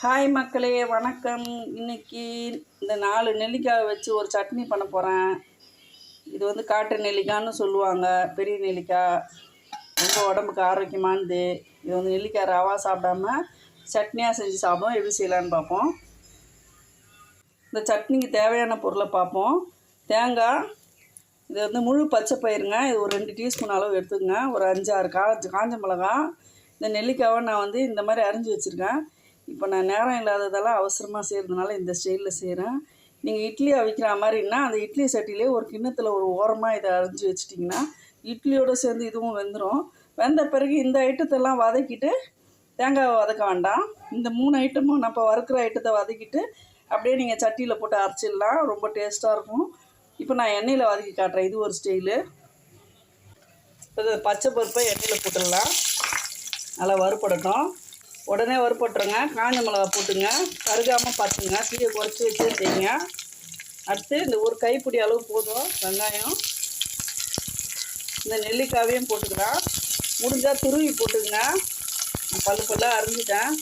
Hi மக்களே வணக்கம். இன்னைக்கு இந்த நாலு நெல்லிக்காய் வச்சு ஒரு சட்னி பண்ண போகிறேன் இது வந்து காட்டு நெல்லிக்காய்னு சொல்லுவாங்க. பெரிய நெல்லிக்காய் ரொம்ப உடம்புக்கு ஆரோக்கியமானது. இது வந்து நெல்லிக்காய் ரவா சாப்பிடாம சட்னியாக செஞ்சு சாப்பிடுவோம். எப்படி செய்யலான்னு பார்ப்போம். இந்த சட்னிக்கு தேவையான பொருளை பார்ப்போம். தேங்காய். இது வந்து முழு பச்சை பயிருங்க. இது ஒரு ரெண்டு டீஸ்பூன் அளவு எடுத்துக்கங்க. ஒரு அஞ்சாறு ஆறு காஞ்ச காஞ்ச மிளகா. இந்த நெல்லிக்காவை நான் வந்து இந்த மாதிரி அரிஞ்சு வச்சுருக்கேன். இப்போ நான் நேரம் இல்லாததெல்லாம் அவசரமாக செய்கிறதுனால இந்த ஸ்டைலில் செய்கிறேன் நீங்கள் இட்லி அவிக்கிற மாதிரின்னா அந்த இட்லி சட்டிலே ஒரு கிண்ணத்தில் ஒரு ஓரமாக இதை அரைஞ்சி வச்சிட்டிங்கன்னா இட்லியோடு சேர்ந்து இதுவும் வெந்துடும் வெந்த பிறகு இந்த ஐட்டத்தெல்லாம் வதக்கிட்டு தேங்காவை வதக்க வேண்டாம். இந்த மூணு ஐட்டமும் நம்ம வறுக்கிற ஐட்டத்தை வதக்கிட்டு அப்படியே நீங்கள் சட்டியில் போட்டு அரைச்சிடலாம். ரொம்ப டேஸ்ட்டாக இருக்கும். இப்போ நான் எண்ணெயில் வதக்கி காட்டுறேன். இது ஒரு ஸ்டைலு. இப்போ இது பச்சை பருப்பை எண்ணெயில் போட்டுடலாம். நல்லா வறுப்படட்டும் உடனே வறுப்பட்டுருங்க. காஞ்ச மிளகா போட்டுங்க. கருகாமல் பார்த்துங்க. தீயை குறைச்சி வச்சே செய்யுங்க. அடுத்து இந்த ஒரு கைப்பிடி அளவு போதும். வெங்காயம். இந்த நெல்லிக்காவையும் போட்டுக்கலாம். முடிஞ்சால் துருவி போட்டுக்கங்க நான் பல்லு பல்லாக அரிஞ்சிட்டேன்.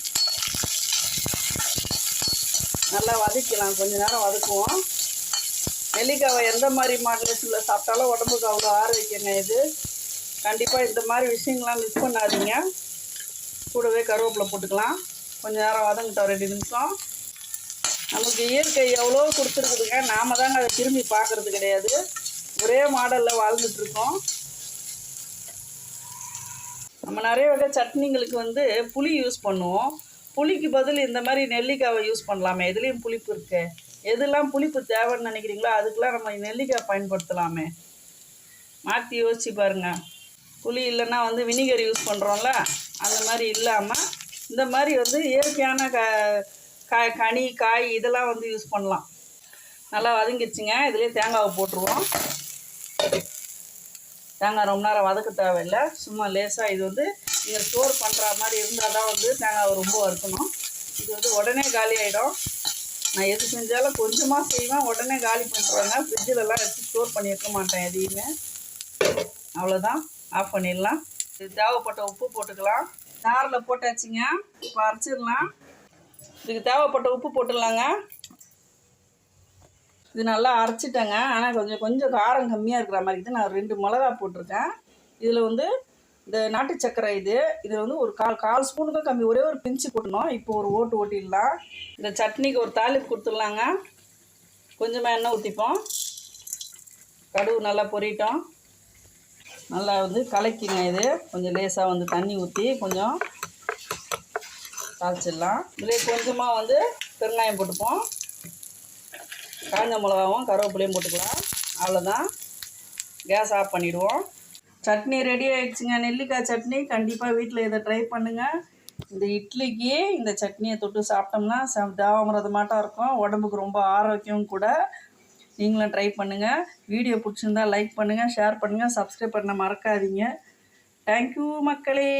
நல்லா வதக்கலாம் கொஞ்ச நேரம் வதக்குவோம். நெல்லிக்காவை எந்த மாதிரி மாடலேஷனில் சாப்பிட்டாலும் உடம்புக்கு அவ்வளோ ஆரோக்கியங்க இது. கண்டிப்பாக இந்த மாதிரி விஷயங்கள்லாம் மிஸ் பண்ணாதீங்க. கூடவே கருவேப்பிலை போட்டுக்கலாம். கொஞ்சம் நேரம் வதங்கிட்டோம் ரெண்டு நிமிஷம். நமக்கு இயற்கை எவ்வளோ கொடுத்துருக்குதுங்க நாம் தாங்க அதை திரும்பி பார்க்குறது கிடையாது. ஒரே மாடலில் வாழ்ந்துட்டுருக்கோம் நம்ம நிறைய வகை சட்னிங்களுக்கு வந்து புளி யூஸ் பண்ணுவோம். புளிக்கு பதில் இந்த மாதிரி நெல்லிக்காவை யூஸ் பண்ணலாமே. எதுலேயும் புளிப்பு இருக்கு. எதெல்லாம் புளிப்பு தேவைன்னு நினைக்கிறீங்களோ அதுக்கெலாம் நம்ம நெல்லிக்காய் பயன்படுத்தலாமே. மாற்றி யோசிச்சு பாருங்கள் புளி இல்லைன்னா வந்து வினிகர் யூஸ் பண்ணுறோம்ல அந்த மாதிரி இல்லாமல் இந்த மாதிரி வந்து இயற்கையான க காய் கனி காய் இதெல்லாம் வந்து யூஸ் பண்ணலாம். நல்லா வதங்கிடுச்சுங்க. இதுலேயே தேங்காவை போட்டுருவோம். தேங்காய் ரொம்ப நேரம் வதக்க தேவையில்லை. சும்மா லேசாக இது வந்து நீங்கள் ஸ்டோர் பண்ணுற மாதிரி இருந்தால் தான் வந்து தேங்காய் ரொம்ப வறுக்கணும். இது வந்து உடனே காலி ஆகிடும் நான் எது செஞ்சாலும் கொஞ்சமாக செய்வேன். உடனே காலி பண்ணிடுவாங்க ஃப்ரிட்ஜிலலாம் எடுத்து ஸ்டோர் பண்ணி வைக்க மாட்டேன் எதையுமே. அவ்வளோதான் ஆஃப் பண்ணிடலாம். தேவைப்பட்ட உப்பு போட்டுக்கலாம். நாரில் போட்டாச்சுங்க. இப்போ அரைச்சிடலாம். இதுக்கு தேவைப்பட்ட உப்பு போட்டுடலாங்க. இது நல்லா அரைச்சிட்டேங்க. ஆனால் கொஞ்சம் கொஞ்சம் காரம் கம்மியாக இருக்கிற மாதிரி இருக்குது. நான் ரெண்டு மிளகா போட்டிருக்கேன். இதில் வந்து இந்த நாட்டு சர்க்கரை இது. இதில் வந்து ஒரு கால் கால் ஸ்பூனுக்கும் கம்மி. ஒரே ஒரு பிஞ்சு போட்டணும் இப்போ ஒரு ஓட்டு ஓட்டிடலாம். இந்த சட்னிக்கு ஒரு தாளிப்பு கொடுத்துடலாங்க. கொஞ்சமாக எண்ணெய் ஊற்றிப்போம் கடுகு நல்லா பொரியட்டும் நல்லா வந்து கலக்கிங்க இது. கொஞ்சம் லேசாக வந்து தண்ணி ஊற்றி கொஞ்சம் தாளிச்சிடலாம். இதிலே கொஞ்சமாக வந்து பெருங்காயம் போட்டுப்போம். காஞ்ச மிளகாவும் கருவேப்பிலையும் போட்டுக்கலாம். அவ்வளோதான் கேஸ் ஆஃப் பண்ணிவிடுவோம் சட்னி ரெடி ஆகிடுச்சுங்க நெல்லிக்காய் சட்னி கண்டிப்பாக வீட்டில் இதை ட்ரை பண்ணுங்கள் இந்த இட்லிக்கு இந்த சட்னியை தொட்டு சாப்பிட்டோம்னா ச தாவமிரதமாட்டம் இருக்கும். உடம்புக்கு ரொம்ப ஆரோக்கியம் கூட. நீங்களும் ட்ரை பண்ணுங்கள் வீடியோ பிடிச்சிருந்தா லைக் பண்ணுங்கள் ஷேர் பண்ணுங்கள் சப்ஸ்கிரைப் பண்ண மறக்காதீங்க. தேங்க்யூ மக்களே.